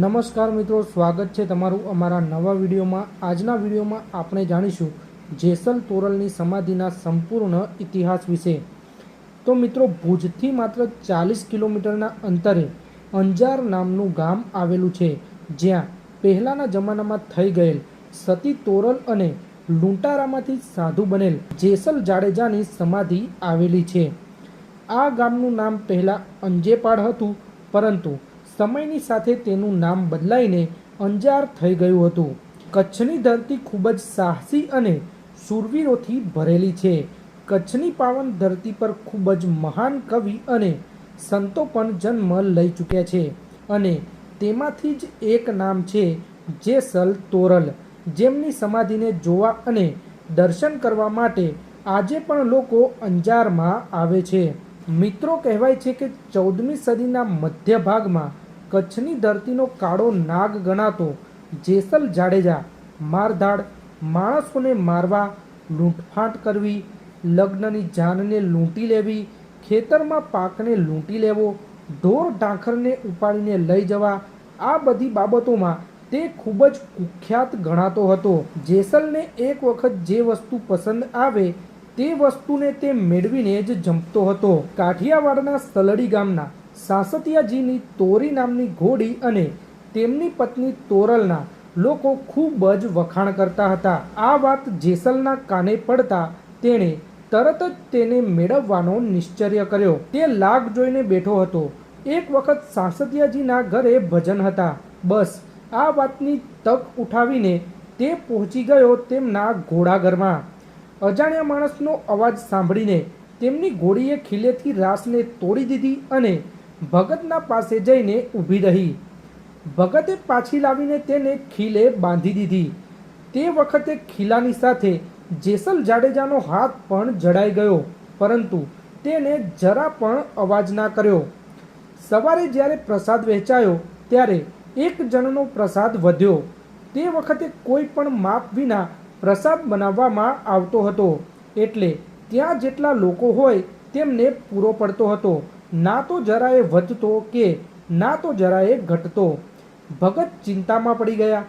નમસ્કાર મિત્રો, સ્વાગત છે તમારું અમારા નવા વિડીયોમાં. આજના વિડીયોમાં આપણે જાણીશું જેસલ તોરલની સમાધિના સંપૂર્ણ ઇતિહાસ વિશે. તો મિત્રો, ભુજથી માત્ર ચાલીસ કિલોમીટરના અંતરે અંજાર નામનું ગામ આવેલું છે, જ્યાં પહેલાંના જમાનામાં થઈ ગયેલ સતી તોરલ અને લૂંટારામાંથી સાધુ બનેલ જેસલ જાડેજાની સમાધિ આવેલી છે. આ ગામનું નામ પહેલાં અંજેપાડ હતું, પરંતુ સમયની સાથે તેનું નામ બદલાઈને અંજાર થઈ ગયું હતું. કચ્છની ધરતી ખૂબ જ સાહસી અને સુરવીરોથી ભરેલી છે. કચ્છની પાવન ધરતી પર ખૂબ જ મહાન કવિ અને સંતો પણ જન્મ લઈ ચૂક્યા છે અને તેમાંથી જ એક નામ છે જેસલ તોરલ. જેમની સમાધિને જોવા અને દર્શન કરવા માટે આજે પણ લોકો અંજારમાં આવે છે. મિત્રો કહેવાય છે કે ચૌદમી સદીના મધ્ય ભાગમાં કચ્છની ધરતીનો કાળો નાગ ગણાતો જેસલ જાડેજા મારધાડ માણસોને મારવા લૂંટફાટ કરવી, લગ્નની જાનને લૂંટી લેવી, ખેતરમાં પાકને લૂંટી લેવો, ઢોર ઢાંખરને ઉપાડીને લઈ જવા, આ બધી બાબતોમાં તે ખૂબ જ કુખ્યાત ગણાતો હતો. જેસલને એક વખત જે વસ્તુ પસંદ આવે, તે વસ્તુને તે મેળવીને જ જમતો હતો. કાઠિયાવાડના સલડી ગામના સાસતિયાજીની તોરી નામની ઘોડી અને તેમની પત્ની તોરલના લોકો ખૂબ જ વખાણ કરતા હતા. આ વાત જેસલના કાને પડતા તેણે તરત જ તેને મેળવવાનો નિશ્ચર્ય કર્યો. તે લાગ જોઈને બેઠો હતો. એક વખત સાસતિયાજીના ઘરે ભજન હતા. બસ, આ વાતની તક ઉઠાવીને તે પહોંચી ગયો તેમના ઘોડાઘરમાં. અજાણ્યા માણસનો અવાજ સાંભળીને તેમની ઘોડીએ ખીલેથી રાસને તોડી દીધી અને ભગતના પાસે જઈને ઊભી રહી. ભગતે પાછી લાવીને તેને ખીલે બાંધી દીધી. તે વખતે ખીલાની સાથે જેસલ જાડેજાનો હાથ પણ જડાઈ ગયો, પરંતુ તેને જરા પણ અવાજ ના કર્યો. સવારે જ્યારે પ્રસાદ વહેંચાયો, ત્યારે એક જણનો પ્રસાદ વધ્યો. તે વખતે કોઈ પણ માપ વિના પ્રસાદ બનાવવામાં આવતો હતો, એટલે ત્યાં જેટલા લોકો હોય તેમને પૂરો પડતો હતો. ના તો જરાએ વધતો કે ના તો જરાએ ઘટતો? ભગત ચિંતામાં પડી ગયા.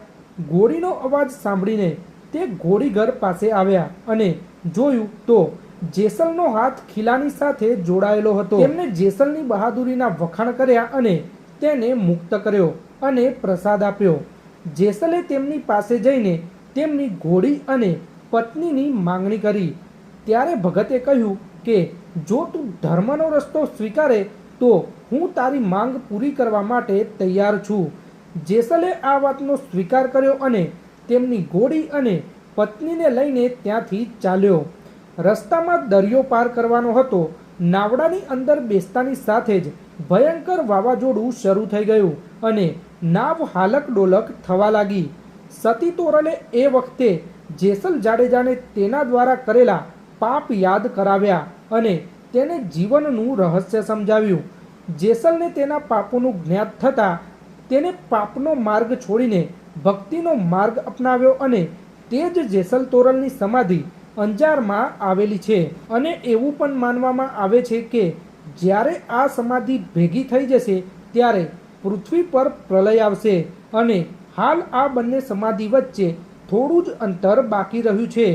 ઘોડીનો અવાજ સાંભળીને તે ઘોડીઘર પાસે આવ્યા અને જોયું તો જેસલનો હાથ ખીલાની સાથે જોડાયેલો હતો. તેમણે જેસલની બહાદુરીના વખાણ કર્યા અને તેને મુક્ત કર્યો અને પ્રસાદ આપ્યો. જેસલે તેમની પાસે જઈને તેમની ઘોડી અને પત્નીની માંગણી કરી. ત્યારે ભગતે કહ્યું કે જો તું ધર્મનો રસ્તો સ્વીકારે, તો હું તારી માંગ પૂરી કરવા માટે તૈયાર છું. જેસલે આ વાતનો સ્વીકાર કર્યો અને તેમની ઘોડી અને પત્નીને લઈને ત્યાંથી ચાલ્યો. રસ્તામાં દરિયો પાર કરવાનો હતો. નાવડાની અંદર બેસતાની સાથે જ ભયંકર વાવાઝોડું શરૂ થઈ ગયું અને નાવ હાલક ડોલક થવા લાગી. સતી તોરલે એ વખતે જેસલ જાડેજાને તેના દ્વારા કરેલા પાપ યાદ કરાવ્યા અને તેને જીવનનું રહસ્ય સમજાવ્યું. જેસલને તેના પાપોનું જ્ઞાત થતાં તેને પાપનો માર્ગ છોડીને ભક્તિનો માર્ગ અપનાવ્યો અને તે જ જેસલ તોરલની સમાધિ અંજારમાં આવેલી છે. અને એવું પણ માનવામાં આવે છે કે જ્યારે આ સમાધિ ભેગી થઈ જશે ત્યારે પૃથ્વી પર પ્રલય આવશે અને હાલ આ બંને સમાધિ વચ્ચે થોડું જ અંતર બાકી રહ્યું છે.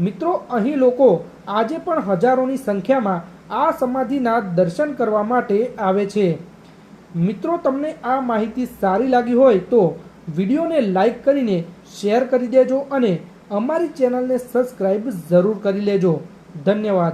મિત્રો, અહીં લોકો આજે પણ હજારોની સંખ્યામાં આ સમાધિના દર્શન કરવા માટે આવે છે. મિત્રો, તમને આ માહિતી સારી લાગી હોય તો વિડીયોને લાઈક કરીને શેર કરી દેજો અને અમારી ચેનલને સબસ્ક્રાઈબ જરૂર કરી લેજો. ધન્યવાદ.